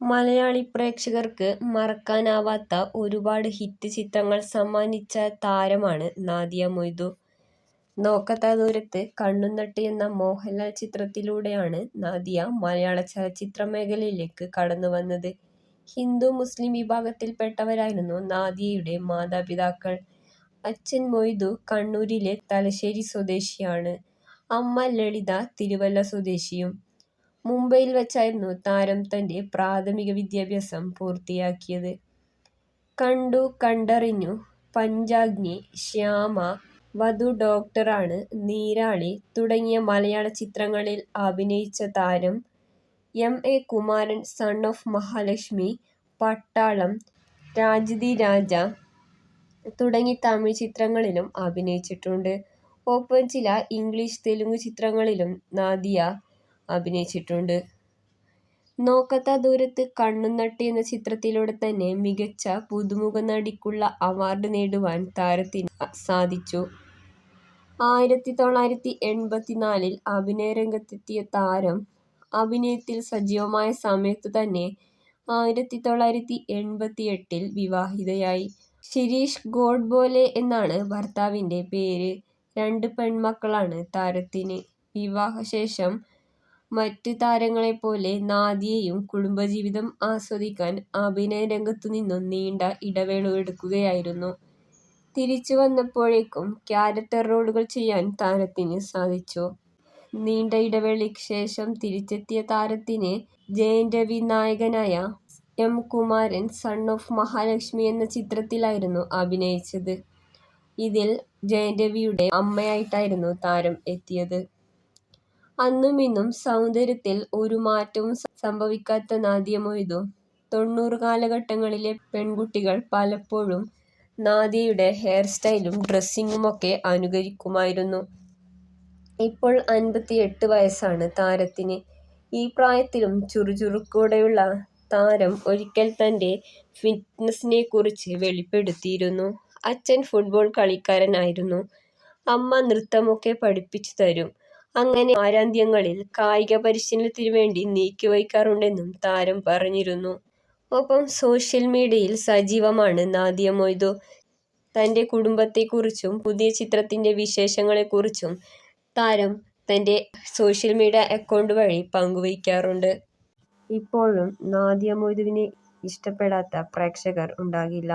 മലയാളി പ്രേക്ഷകർക്ക് മറക്കാനാവാത്ത ഒരുപാട് ഹിറ്റ് ചിത്രങ്ങൾ സമ്മാനിച്ച താരമാണ് നാദിയ മൊയ്തു. നോക്കത്താ ദൂരത്ത് കണ്ണുനട്ട് എന്ന മോഹൻലാൽ ചിത്രത്തിലൂടെയാണ് നാദിയ മലയാള ചലച്ചിത്ര മേഖലയിലേക്ക് കടന്നു വന്നത് ഹിന്ദു മുസ്ലിം വിഭാഗത്തിൽപ്പെട്ടവരായിരുന്നു നാദിയയുടെ മാതാപിതാക്കൾ. അച്ഛൻ മൊയ്തു കണ്ണൂരിലെ തലശ്ശേരി സ്വദേശിയാണ്. അമ്മ ലളിത തിരുവല്ല സ്വദേശിയും. മുംബൈയിൽ വച്ചായിരുന്നു താരം തന്റെ പ്രാഥമിക വിദ്യാഭ്യാസം പൂർത്തിയാക്കിയത്. കണ്ടു കണ്ടറിഞ്ഞു, പഞ്ചാഗ്നി, ശ്യാമ, വധു ഡോക്ടറാണ് നീരാളി തുടങ്ങിയ മലയാള ചിത്രങ്ങളിൽ അഭിനയിച്ച താരം M. A. Kumaran son of Mahalakshmi, Pattalam, Rajathi Raja തുടങ്ങി തമിഴ് ചിത്രങ്ങളിലും അഭിനയിച്ചിട്ടുണ്ട്. ഒപ്പം ചില ഇംഗ്ലീഷ്, തെലുങ്ക് ചിത്രങ്ങളിലും നാദിയ അഭിനയിച്ചിട്ടുണ്ട്. നോക്കത്ത ദൂരത്ത് കണ്ണും എന്ന ചിത്രത്തിലൂടെ തന്നെ മികച്ച പുതുമുഖ നടിക്കുള്ള അവാർഡ് നേടുവാൻ താരത്തിന് സാധിച്ചു. ആയിരത്തി തൊള്ളായിരത്തി എൺപത്തിനാലിൽ അഭിനയരംഗത്തെത്തിയ താരം അഭിനയത്തിൽ സജീവമായ സമയത്തു തന്നെ ആയിരത്തി തൊള്ളായിരത്തി എൺപത്തി എട്ടിൽ വിവാഹിതയായി. ശിരീഷ് ഗോഡ്ബോലെ എന്നാണ് ഭർത്താവിന്റെ പേര്. രണ്ട് പെൺമക്കളാണ് താരത്തിന്. വിവാഹശേഷം മറ്റ് താരങ്ങളെപ്പോലെ നാദിയയും കുടുംബജീവിതം ആസ്വദിക്കാൻ അഭിനയ രംഗത്തുനിന്നും നീണ്ട ഇടവേളയെടുക്കുകയായിരുന്നു. തിരിച്ചു വന്നപ്പോഴേക്കും ക്യാരക്ടർ റോളുകൾ ചെയ്യാൻ താരത്തിന് സാധിച്ചു. നീണ്ട ഇടവേളയ്ക്ക് ശേഷം തിരിച്ചെത്തിയ താരത്തിന് ജയൻ രവി നായകനായ M. Kumaran son of Mahalakshmi എന്ന ചിത്രത്തിലായിരുന്നു അഭിനയിച്ചത്. ഇതിൽ ജയൻ രവിയുടെ അമ്മയായിട്ടായിരുന്നു താരം എത്തിയത്. അന്നും ഇന്നും സൗന്ദര്യത്തിൽ ഒരു മാറ്റവും സംഭവിക്കാത്ത നാദിയ മൊയ്തു. തൊണ്ണൂറ് കാലഘട്ടങ്ങളിലെ പെൺകുട്ടികൾ പലപ്പോഴും നാദിയുടെ ഹെയർ സ്റ്റൈലും ഡ്രസ്സിങ്ങുമൊക്കെ അനുകരിക്കുമായിരുന്നു. ഇപ്പോൾ അൻപത്തിഎട്ട് വയസ്സാണ് താരത്തിന്. ഈ പ്രായത്തിലും ചുറുചുറുക്കോടെയുള്ള താരം ഒരിക്കൽ തന്റെ ഫിറ്റ്നസിനെക്കുറിച്ച് വെളിപ്പെടുത്തിയിരുന്നു. അച്ഛൻ ഫുട്ബോൾ കളിക്കാരനായിരുന്നു. അമ്മ നൃത്തമൊക്കെ പഠിപ്പിച്ചു തരും. അങ്ങനെ ആരാന്ത്യങ്ങളിൽ കായിക പരിശീലനത്തിനു വേണ്ടി നീക്കിവയ്ക്കാറുണ്ടെന്നും താരം പറഞ്ഞിരുന്നു. ഒപ്പം സോഷ്യൽ മീഡിയയിൽ സജീവമാണ് നാദിയ മൊയ്തു. തന്റെ കുടുംബത്തെക്കുറിച്ചും പുതിയ ചിത്രത്തിന്റെ വിശേഷങ്ങളെക്കുറിച്ചും താരം തന്റെ സോഷ്യൽ മീഡിയ അക്കൗണ്ട് വഴി പങ്കുവയ്ക്കാറുണ്ട്. ഇപ്പോഴും നാദിയ മൊയ്തുവിനെ ഇഷ്ടപ്പെടാത്ത പ്രേക്ഷകർ ഉണ്ടാകില്ല.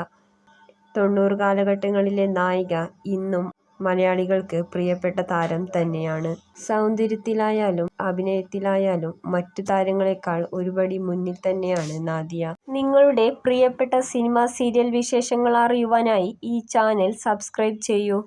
തൊണ്ണൂറ് കാലഘട്ടങ്ങളിലെ നായിക ഇന്നും മലയാളികൾക്ക് പ്രിയപ്പെട്ട താരം തന്നെയാണ്. സൗന്ദര്യത്തിലായാലും അഭിനയത്തിലായാലും മറ്റു താരങ്ങളെക്കാൾ ഒരുപടി മുന്നിൽ തന്നെയാണ് നാദിയ. നിങ്ങളുടെ പ്രിയപ്പെട്ട സിനിമ, സീരിയൽ വിശേഷങ്ങൾ അറിയുവാനായി ഈ ചാനൽ സബ്സ്ക്രൈബ് ചെയ്യൂ.